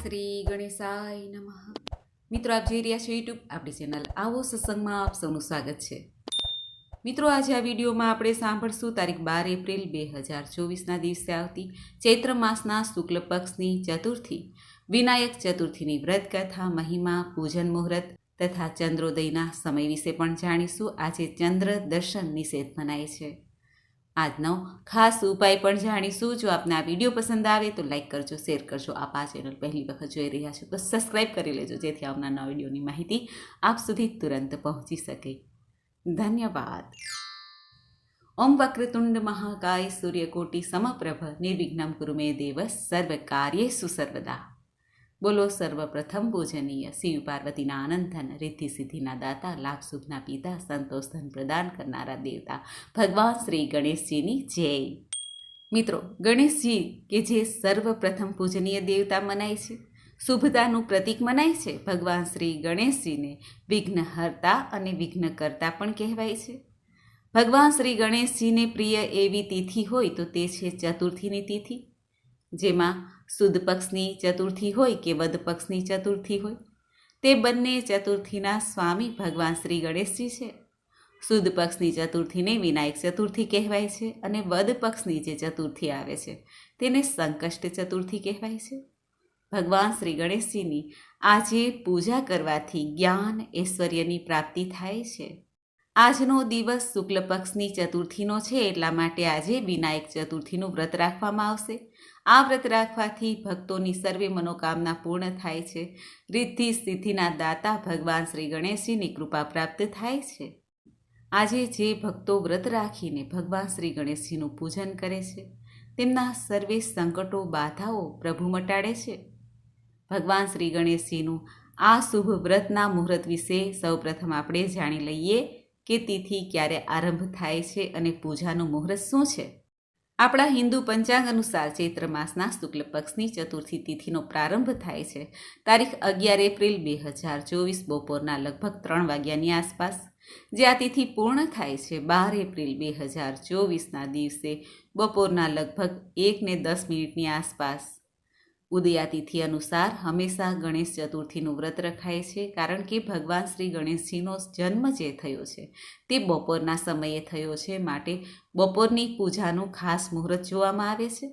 શ્રી ગણેશાય નમઃ. મિત્રો, આપ જોઈ રહ્યા છો યુટ્યુબ આપણી ચેનલ આવો સત્સંગમાં આપ સૌનું સ્વાગત છે. મિત્રો, આજે આ વિડીયોમાં આપણે સાંભળશું તારીખ બાર એપ્રિલ બે હજાર ચોવીસના દિવસે આવતી ચૈત્ર માસના શુક્લ પક્ષની ચતુર્થી, વિનાયક ચતુર્થીની વ્રત કથા મહિમા, પૂજન મુહૂર્ત તથા ચંદ્રોદયના સમય વિશે પણ જાણીશું. આજે ચંદ્ર દર્શન નિષેધ મનાય છે. આજનો ખાસ ઉપાય પણ જાણીશું. જો આપને આ વીડિયો પસંદ આવે તો લાઈક કરજો, શેર કરજો. આપ આ ચેનલ પહેલી વખત જોઈ રહ્યા છો તો સબસ્ક્રાઈબ કરી લેજો, જેથી આવનારના વિડીયોની માહિતી આપ સુધી તુરંત પહોંચી શકે. ધન્યવાદ. ઓમ વક્રતુંડ મહાકાય સૂર્યકોટી સમપ્રભ નિર્વિઘ્નમ કુરુ મે દેવ સર્વ કાર્યેષુ સર્વદા. બોલો સર્વપ્રથમ પૂજનીય. શિવ પાર્વતીના આનંદધન રિદ્ધિ સિદ્ધિના દાતા, લાભ સુખના પિતા, સંતોષ ધન પ્રદાન કરનારા દેવતા. ભગવાન શ્રી ગણેશજીની જય. મિત્રો, ગણેશજી કે જે સર્વપ્રથમ પૂજનીય દેવતા મનાય છે? શુભતાનું પ્રતીક મનાય છે? ભગવાન શ્રી ગણેશજીને વિઘ્નહર્તા અને વિઘ્નકર્તા પણ કહેવાય છે. ભગવાન શ્રી ગણેશજીને પ્રિય એવી તિથિ હોય તો તે છે ચતુર્થીની તિથિ. જેમાં સુદ પક્ષની ચતુર્થી હોય કે વદ પક્ષની ચતુર્થી હોય, તે બંને ચતુર્થીના સ્વામી ભગવાન શ્રી ગણેશજી છે. સુદ પક્ષની ચતુર્થીને વિનાયક ચતુર્થી કહેવાય છે અને વદ પક્ષની જે ચતુર્થી આવે છે, તેને સંકષ્ટ ચતુર્થી કહેવાય છે. ભગવાન શ્રી ગણેશજીની આજે પૂજા કરવાથી જ્ઞાન, ઐશ્વર્યની પ્રાપ્તિ થાય છે. આજનો દિવસ શુક્લ પક્ષની ચતુર્થીનો છે એટલા માટે આજે વિનાયક ચતુર્થીનું વ્રત રાખવામાં આવશે. આ વ્રત રાખવાથી ભક્તોની સર્વે મનોકામના પૂર્ણ થાય છે. રિદ્ધિ સ્થિતિના દાતા ભગવાન શ્રી ગણેશજીની કૃપા પ્રાપ્ત થાય છે. આજે જે ભક્તો વ્રત રાખીને ભગવાન શ્રી ગણેશજીનું પૂજન કરે છે, તેમના સર્વે સંકટો, બાધાઓ પ્રભુ મટાડે છે. ભગવાન શ્રી ગણેશજીનું આ શુભ વ્રતના મુહૂર્ત વિશે સૌપ્રથમ આપણે જાણી લઈએ કે તિથિ ક્યારે આરંભ થાય છે અને પૂજાનું મુહૂર્ત શું છે? આપણા હિન્દુ પંચાંગ અનુસાર ચૈત્ર માસના શુક્લ પક્ષની ચતુર્થી તિથિનો પ્રારંભ થાય છે. તારીખ અગિયાર એપ્રિલ બે હજાર ચોવીસ બપોરના લગભગ ત્રણ વાગ્યાની આસપાસ. જે આ તિથિ પૂર્ણ થાય છે બાર એપ્રિલ બે હજાર ચોવીસના દિવસે બપોરના લગભગ એક ને દસ મિનિટની આસપાસ. ઉદયાતિથિ અનુસાર હંમેશા ગણેશ ચતુર્થીનું વ્રત રખાય છે, કારણ કે ભગવાન શ્રી ગણેશજીનો જન્મ જે થયો છે, તે બપોરના સમયે થયો છે. માટે બપોરની પૂજાનું ખાસ મુહૂર્ત જોવામાં આવે છે.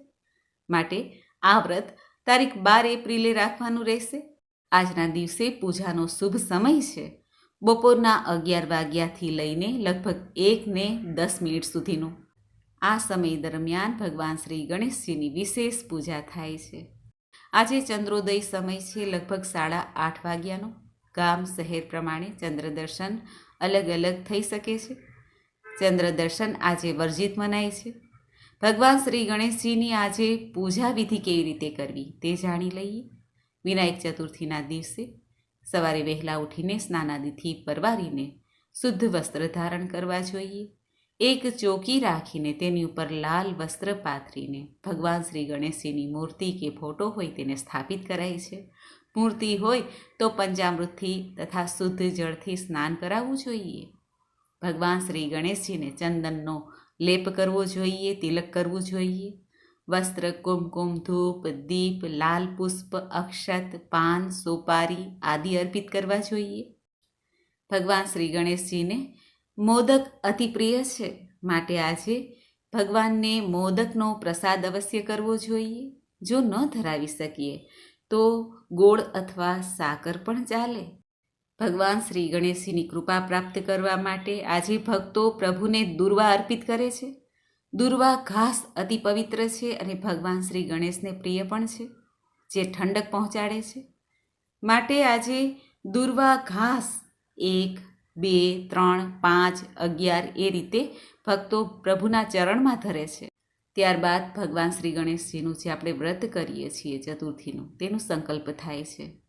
માટે આ વ્રત તારીખ બાર એપ્રિલે રાખવાનું રહેશે. આજના દિવસે પૂજાનો શુભ સમય છે. બપોરના અગિયાર વાગ્યાથી લઈને લગભગ એક ને દસ મિનિટ સુધીનો આ સમય દરમિયાન ભગવાન શ્રી ગણેશજીની વિશેષ પૂજા થાય છે. આજે ચંદ્રોદય સમય છે લગભગ સાડા આઠ વાગ્યાનો. ગામ શહેર પ્રમાણે ચંદ્ર દર્શન અલગ અલગ થઈ શકે છે. ચંદ્ર દર્શન આજે વર્જિત મનાય છે. ભગવાન શ્રી ગણેશજીની આજે પૂજા વિધિ કેવી રીતે કરવી તે જાણી લઈએ. વિનાયક ચતુર્થીના દિવસે સવારે વહેલા ઉઠીને સ્નાનાદિથી પરવારીને શુદ્ધ વસ્ત્ર ધારણ કરવા જોઈએ. એક ચોકી રાખીને તેની ઉપર લાલ વસ્ત્ર પાથરીને ભગવાન શ્રી ગણેશજીની મૂર્તિ કે ફોટો હોય તેને સ્થાપિત કરાય છે. મૂર્તિ હોય તો પંચામૃતથી તથા શુદ્ધ જળથી સ્નાન કરાવવું જોઈએ. ભગવાન શ્રી ગણેશજીને ચંદનનો લેપ કરવો જોઈએ, તિલક કરવું જોઈએ. વસ્ત્ર, કુમકુમ, ધૂપ, દીપ, લાલ પુષ્પ, અક્ષત, પાન, સોપારી આદિ અર્પિત કરવા જોઈએ. ભગવાન શ્રી ગણેશજીને મોદક અતિ પ્રિય છે માટે આજે ભગવાનને મોદકનો પ્રસાદ અવશ્ય કરવો જોઈએ. જો ન ધરાવી શકીએ, તો ગોળ અથવા સાકર પણ ચાલે. ભગવાન શ્રી ગણેશજીની કૃપા પ્રાપ્ત કરવા માટે આજે ભક્તો પ્રભુને દુર્વા અર્પિત કરે છે. દુર્વા ઘાસ અતિ પવિત્ર છે અને ભગવાન શ્રી ગણેશને પ્રિય પણ છે, જે ઠંડક પહોંચાડે છે. માટે આજે દુર્વા ઘાસ એક બે, ત્રણ, પાંચ, અગિયાર એ રીતે ભક્તો પ્રભુના ચરણમાં ધરે છે. ત્યારબાદ ભગવાન શ્રી ગણેશજીનું જે આપણે વ્રત કરીએ છીએ, ચતુર્થીનું, તેનું સંકલ્પ થાય છે.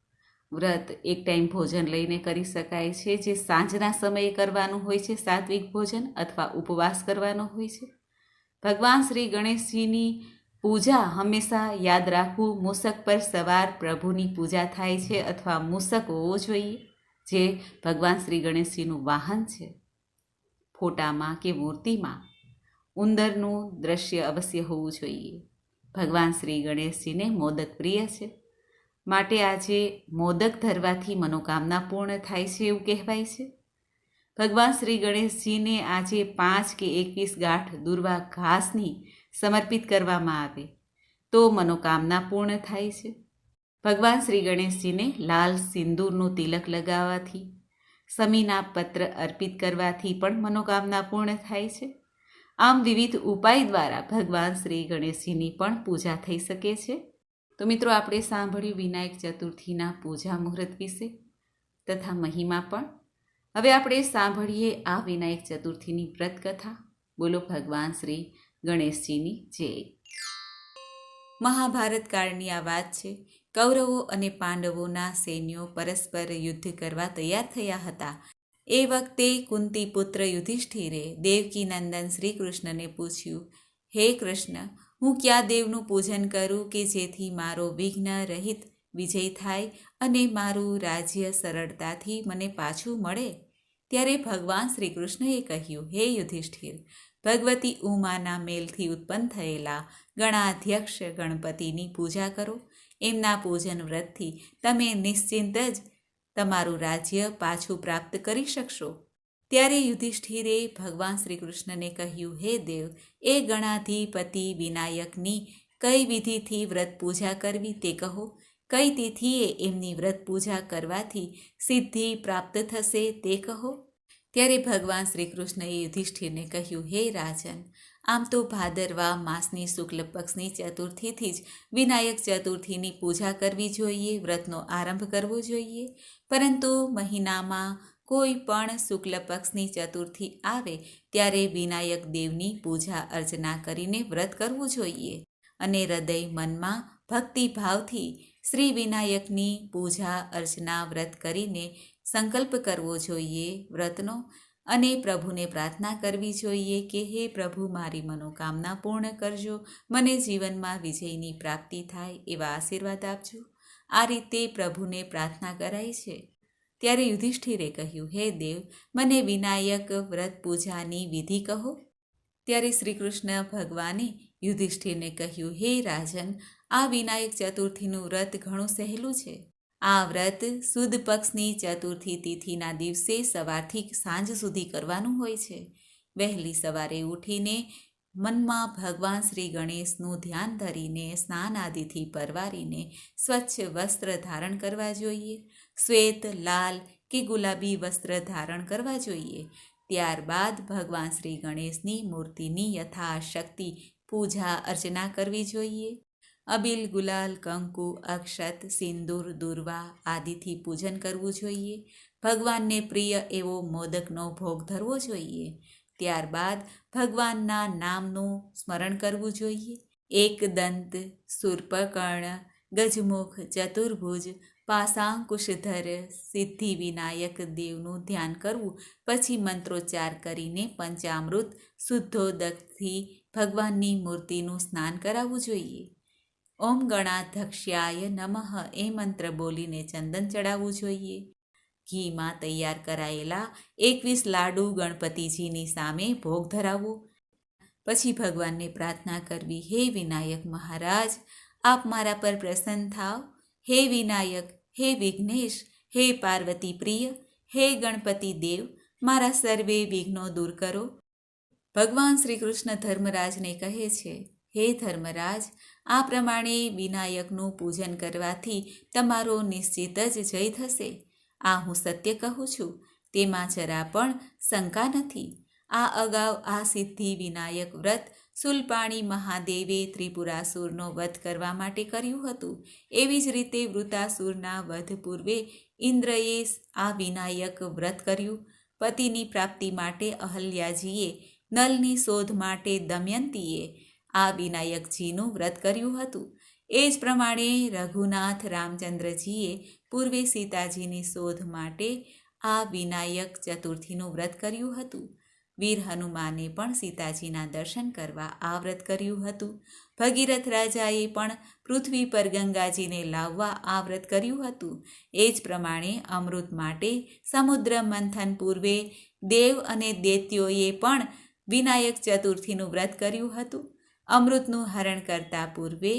વ્રત એક ટાઈમ ભોજન લઈને કરી શકાય છે, જે સાંજના સમયે કરવાનું હોય છે, સાત્વિક ભોજન અથવા ઉપવાસ કરવાનો હોય છે. ભગવાન શ્રી ગણેશજીની પૂજા હંમેશા યાદ રાખવું, મૂસક પર સવાર પ્રભુની પૂજા થાય છે અથવા મૂસક હોવો જોઈએ. જે ભગવાન શ્રી ગણેશજીનું વાહન છે, ફોટામાં કે મૂર્તિમાં, ઉંદરનું દ્રશ્ય અવશ્ય હોવું જોઈએ. ભગવાન શ્રી ગણેશજીને મોદક પ્રિય છે. માટે આજે મોદક ધરવાથી મનોકામના પૂર્ણ થાય છે એવું કહેવાય છે. ભગવાન શ્રી ગણેશજીને આજે પાંચ કે એકવીસ ગાંઠ દુર્વા ઘાસની સમર્પિત કરવામાં આવે તો મનોકામના પૂર્ણ થાય છે. ભગવાન શ્રી ગણેશજીને લાલ સિંદૂરનું તિલક લગાવવાથી, સમીના પત્ર અર્પિત કરવાથી પણ મનોકામના પૂર્ણ થાય છે. આમ વિવિધ ઉપાય દ્વારા ભગવાન શ્રી ગણેશજીની પણ પૂજા થઈ શકે છે. તો મિત્રો, આપણે સાંભળ્યું વિનાયક ચતુર્થીના પૂજા મુહૂર્ત વિશે તથા મહિમા પણ. હવે આપણે સાંભળીએ આ વિનાયક ચતુર્થીની વ્રત કથા બોલો ભગવાન શ્રી ગણેશજીની જય. મહાભારત કાળની આ વાત છે. કૌરવો અને પાંડવોના સૈન્યો પરસ્પર યુદ્ધ કરવા તૈયાર થયા હતા. એ વખતે કુંતી પુત્ર યુધિષ્ઠિરે દેવકીનંદન શ્રી કૃષ્ણને પૂછ્યું, હે કૃષ્ણ, હું કયા દેવનું પૂજન કરું કે જેથી મારો વિઘ્ન રહિત વિજય થાય અને મારું રાજ્ય સરળતાથી મને પાછું મળે? ત્યારે ભગવાન શ્રી કૃષ્ણએ કહ્યું, હે યુધિષ્ઠિર, ભગવતી ઉમાના મેલથી ઉત્પન્ન થયેલા ગણાધ્યક્ષ ગણપતિની પૂજા કરો એમના પૂજન વ્રતથી તમે નિશ્ચિંત જ તમારું રાજ્ય પાછું પ્રાપ્ત કરી શકશો. ત્યારે યુધિષ્ઠિરે ભગવાન શ્રી કૃષ્ણને કહ્યું, હે દેવ, એ ગણાધિપતિ વિનાયકની કઈ વિધિથી વ્રત પૂજા કરવી તે કહો? કઈ તિથિએ એમની વ્રત પૂજા કરવાથી સિદ્ધિ પ્રાપ્ત થશે તે કહો? ત્યારે ભગવાન શ્રી કૃષ્ણએ યુધિષ્ઠિરને કહ્યું, હે રાજન, આમ તો ભાદરવા માસની શુક્લ પક્ષની ચતુર્થીથી જ વિનાયક ચતુર્થીની પૂજા કરવી જોઈએ, વ્રતનો આરંભ કરવો જોઈએ. પરંતુ મહિનામાં કોઈ પણ શુક્લ પક્ષની ચતુર્થી આવે, ત્યારે વિનાયક દેવની પૂજા અર્ચના કરીને વ્રત કરવું જોઈએ. અને હૃદય મનમાં ભક્તિભાવથી શ્રી વિનાયકની પૂજા અર્ચના વ્રત કરીને સંકલ્પ કરવો જોઈએ વ્રતનો અને પ્રભુને પ્રાર્થના કરવી જોઈએ કે, હે પ્રભુ, મારી મનોકામના પૂર્ણ કરજો. મને જીવનમાં વિજયની પ્રાપ્તિ થાય એવા આશીર્વાદ આપજો. આ રીતે પ્રભુને પ્રાર્થના કરાય છે. ત્યારે યુધિષ્ઠિરે કહ્યું, હે દેવ, મને વિનાયક વ્રત પૂજાની વિધિ કહો. ત્યારે શ્રી કૃષ્ણ ભગવાને યુધિષ્ઠિરને કહ્યું, હે રાજન, આ વિનાયક ચતુર્થીનું વ્રત ઘણું સહેલું છે. આ વ્રત સુદ પક્ષની ચતુર્થી તિથિના દિવસે સવારથી સાંજ સુધી કરવાનું હોય છે. વહેલી સવારે ઉઠીને મનમાં ભગવાન શ્રી ગણેશનું ધ્યાન ધરીને સ્નાન આદિથી પરવારીને સ્વચ્છ વસ્ત્ર ધારણ કરવા જોઈએ. શ્વેત, લાલ કે ગુલાબી વસ્ત્ર ધારણ કરવા જોઈએ. ત્યારબાદ ભગવાન શ્રી ગણેશની મૂર્તિની યથાશક્તિ પૂજા અર્ચના કરવી જોઈએ. અબિલ ગુલાલ, કંકુ, અક્ષત, સિંદૂર, દુર્વા આદિથી પૂજન કરવું જોઈએ. ભગવાનને પ્રિય એવો મોદકનો ભોગ ધરવો જોઈએ. ત્યારબાદ ભગવાનના નામનું સ્મરણ કરવું જોઈએ. એકદંત સુર્પકર્ણ, ગજમુખ, ચતુર્ભુજ, પાસાંકુશધર સિદ્ધિ વિનાયક દેવનું ધ્યાન કરવું. પછી મંત્રોચ્ચાર કરીને પંચામૃત, શુદ્ધોદકથી ભગવાનની મૂર્તિનું સ્નાન કરાવવું જોઈએ. ઓમ ગણાધક્ષ્યાય નમઃ એ મંત્ર બોલીને ચંદન ચડાવવું જોઈએ. ઘીમાં તૈયાર કરાયેલા એકવીસ લાડુ ગણપતિજીની સામે ભોગ ધરાવવો પછી ભગવાનને પ્રાર્થના કરવી, હે વિનાયક મહારાજ, આપ મારા પર પ્રસન્ન થાવ. હે વિનાયક, હે વિઘ્નેશ, હે પાર્વતી પ્રિય, હે ગણપતિ દેવ, મારા સર્વે વિઘ્નો દૂર કરો. ભગવાન શ્રી કૃષ્ણ ધર્મરાજને કહે છે હે ધર્મરાજ, આ પ્રમાણે વિનાયકનું પૂજન કરવાથી તમારો નિશ્ચિત જ જય થશે. આ હું સત્ય કહું છું, તેમાં જરા પણ શંકા નથી. આ અગાઉ આ સિદ્ધિ વિનાયક વ્રત સુલપાણી મહાદેવે ત્રિપુરાસુરનો વધ કરવા માટે કર્યું હતું. એવી જ રીતે વૃતાસુરના વધ પૂર્વે ઇન્દ્રએ આ વિનાયક વ્રત કર્યું. પતિની પ્રાપ્તિ માટે અહલ્યાજીએ નલની શોધ માટે દમયંતીએ આ વિનાયકજીનું વ્રત કર્યું હતું. એ જ પ્રમાણે રઘુનાથ રામચંદ્રજીએ પૂર્વે સીતાજીની શોધ માટે આ વિનાયક ચતુર્થીનું વ્રત કર્યું હતું. વીર હનુમાને પણ સીતાજીના દર્શન કરવા આ વ્રત કર્યું હતું. ભગીરથ રાજાએ પણ પૃથ્વી પર ગંગાજીને લાવવા આ વ્રત કર્યું હતું. એ જ પ્રમાણે અમૃત માટે સમુદ્ર મંથન પૂર્વે દેવ અને દૈત્યોએ પણ વિનાયક ચતુર્થીનું વ્રત કર્યું હતું. અમૃતનું હરણ કરતા પૂર્વે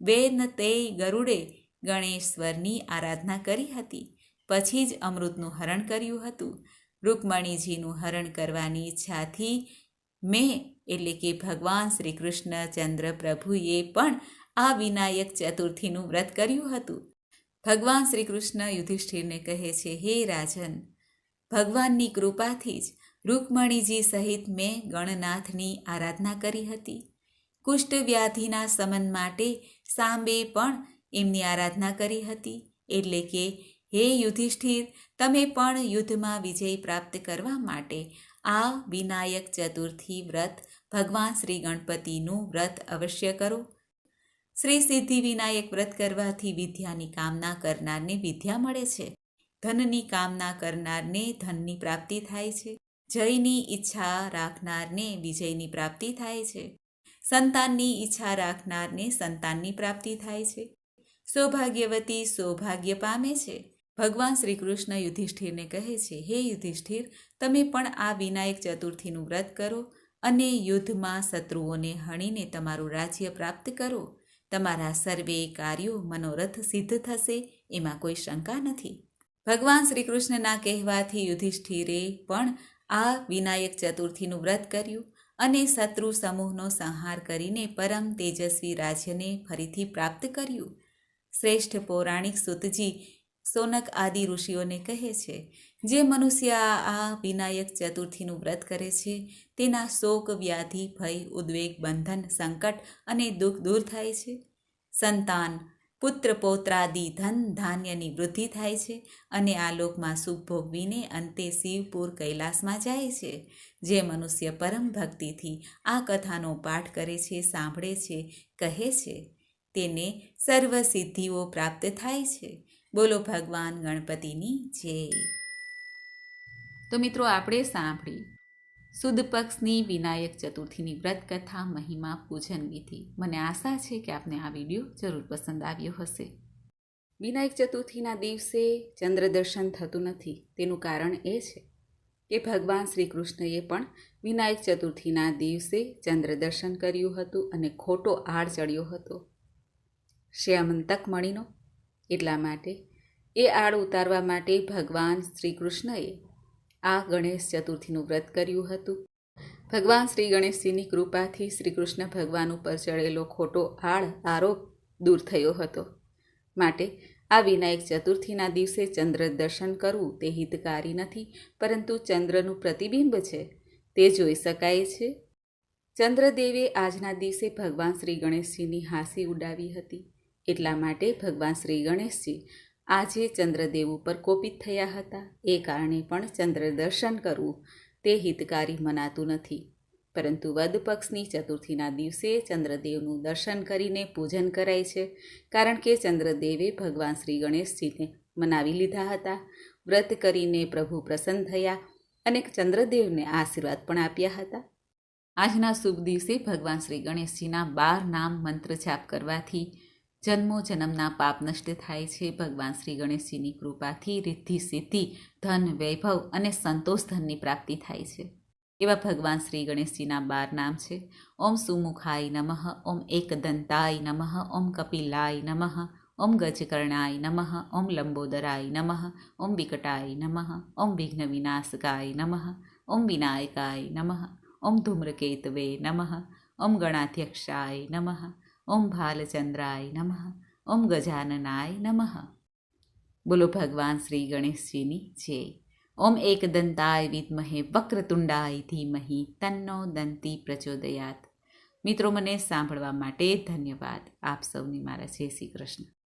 વેન તે ગરુડે ગણેશ્વરની આરાધના કરી હતી. પછી જ અમૃતનું હરણ કર્યું હતું. રૂકમણીજીનું હરણ કરવાની ઈચ્છાથી મેં એટલે કે ભગવાન શ્રી કૃષ્ણચંદ્ર પ્રભુએ પણ આ વિનાયક ચતુર્થીનું વ્રત કર્યું હતું. ભગવાન શ્રી કૃષ્ણ યુધિષ્ઠિરને કહે છે, હે રાજન, ભગવાનની કૃપાથી જ રૂકમણીજી સહિત મેં ગણનાથની આરાધના કરી હતી. કુષ્ઠ વ્યાધિના સમન માટે સાંબે પણ એમની આરાધના કરી હતી. એટલે કે, હે યુધિષ્ઠિર, તમે પણ યુદ્ધમાં વિજય પ્રાપ્ત કરવા માટે આ વિનાયક ચતુર્થી વ્રત ભગવાન શ્રી ગણપતિનું વ્રત અવશ્ય કરો. શ્રી સિદ્ધિ વિનાયક વ્રત કરવાથી વિદ્યાની કામના કરનારને વિદ્યા મળે છે. ધનની કામના કરનારને ધનની પ્રાપ્તિ થાય છે. જયની ઈચ્છા રાખનારને વિજયની પ્રાપ્તિ થાય છે. સંતાનની ઈચ્છા રાખનારને સંતાનની પ્રાપ્તિ થાય છે. સૌભાગ્યવતી સૌભાગ્ય પામે છે. ભગવાન શ્રી કૃષ્ણ યુધિષ્ઠિરને કહે છે, હે યુધિષ્ઠિર, તમે પણ આ વિનાયક ચતુર્થીનું વ્રત કરો અને યુદ્ધમાં શત્રુઓને હણીને તમારું રાજ્ય પ્રાપ્ત કરો. તમારા સર્વે કાર્યો મનોરથ સિદ્ધ થશે, એમાં કોઈ શંકા નથી. ભગવાન શ્રી કૃષ્ણના કહેવાથી યુધિષ્ઠિરે પણ આ વિનાયક ચતુર્થીનું વ્રત કર્યું. અને શત્રુ સમૂહનો સંહાર કરીને પરમ તેજસ્વી રાજ્યને ફરીથી પ્રાપ્ત કર્યું. શ્રેષ્ઠ પૌરાણિક સુતજી સોનક આદિ ઋષિઓને કહે છે, જે મનુષ્ય આ વિનાયક ચતુર્થીનું વ્રત કરે છે, તેના શોક, વ્યાધિ, ભય, ઉદ્વેગ, બંધન, સંકટ અને દુઃખ દૂર થાય છે. સંતાન પુત્ર પૌત્રાદિ ધન ધાન્યની વૃદ્ધિ થાય છે અને આ લોકમાં સુખ ભોગવીને અંતે શિવપુર કૈલાસમાં જાય છે. જે મનુષ્ય પરમ ભક્તિથી આ કથાનો પાઠ કરે છે, સાંભળે છે, કહે છે, તેને સર્વ સિદ્ધિઓ પ્રાપ્ત થાય છે. બોલો ભગવાન ગણપતિની જય. તો મિત્રો, આપણે સાંભળી સુદ પક્ષની વિનાયક ચતુર્થીની વ્રત કથા મહિમા, પૂજન વિધિ. મને આશા છે કે આપને આ વીડિયો જરૂર પસંદ આવ્યો હશે. વિનાયક ચતુર્થીના દિવસે ચંદ્ર દર્શન થતું નથી. તેનું કારણ એ છે કે ભગવાન શ્રી કૃષ્ણએ પણ વિનાયક ચતુર્થીના દિવસે ચંદ્ર દર્શન કર્યું હતું અને ખોટો આડ ચડ્યો હતો. શ્યામંતક મણીનો એટલા માટે એ આડ ઉતારવા માટે ભગવાન શ્રી કૃષ્ણએ આ ગણેશ ચતુર્થીનું વ્રત કર્યું હતું. ભગવાન શ્રી ગણેશજીની કૃપાથી શ્રી કૃષ્ણ ભગવાન ઉપર ચડેલો ખોટો આડ આરોપ દૂર થયો હતો. માટે આ વિનાયક ચતુર્થીના દિવસે ચંદ્ર દર્શન કરવું તે હિતકારી નથી, પરંતુ ચંદ્રનું પ્રતિબિંબ છે, તે જોઈ શકાય છે. ચંદ્રદેવે આજના દિવસે ભગવાન શ્રી ગણેશજીની હાંસી ઉડાવી હતી. એટલા માટે ભગવાન શ્રી ગણેશજી આજે ચંદ્રદેવ ઉપર કોપિત થયા હતા. એ કારણે પણ ચંદ્ર દર્શન કરવું તે હિતકારી મનાતું નથી. પરંતુ વદ પક્ષની ચતુર્થીના દિવસે ચંદ્રદેવનું દર્શન કરીને પૂજન કરાય છે, કારણ કે ચંદ્રદેવે ભગવાન શ્રી ગણેશજીને મનાવી લીધા હતા. વ્રત કરીને પ્રભુ પ્રસન્ન થયા અને ચંદ્રદેવને આશીર્વાદ પણ આપ્યા હતા. આજના શુભ દિવસે ભગવાન શ્રી ગણેશજીના બાર નામ મંત્ર જાપ કરવાથી જન્મો જન્મના પાપ નષ્ટ થાય છે. ભગવાન શ્રી ગણેશજીની કૃપાથી રિદ્ધિ, સિદ્ધિ, ધન, વૈભવ અને સંતોષ ધનની પ્રાપ્તિ થાય છે. એવા ભગવાન શ્રી ગણેશજીના બાર નામ છે. ઓમ સુમુખાય નમઃ, ઓમ એકદંતાય નમઃ, ઓમ કપિલાય નમઃ, ઓમ ગજકર્ણાય નમઃ, ઓમ લંબોદરાય નમઃ, ઓમ વિકટાય નમઃ, ઓમ વિઘ્ન વિનાશકાય નમઃ, ઓમ વિનાયકાય નમઃ, ઓમ ધૂમ્રકેતવે નમઃ, ઓમ ગણાધ્યક્ષાય નમઃ ઓમ ભાલચંદ્રાય નમઃ. ઓમ ગજાનનાય નમઃ. બોલો ભગવાન શ્રી ગણેશજીની જય. ઓમ એકદંતાય વિદ્મહે વક્રતુંડાય ધીમહી તન્નો દંતી પ્રચોદયાત. મિત્રો, મને સાંભળવા માટે ધન્યવાદ. આપ સૌની મારા જય શ્રી કૃષ્ણ.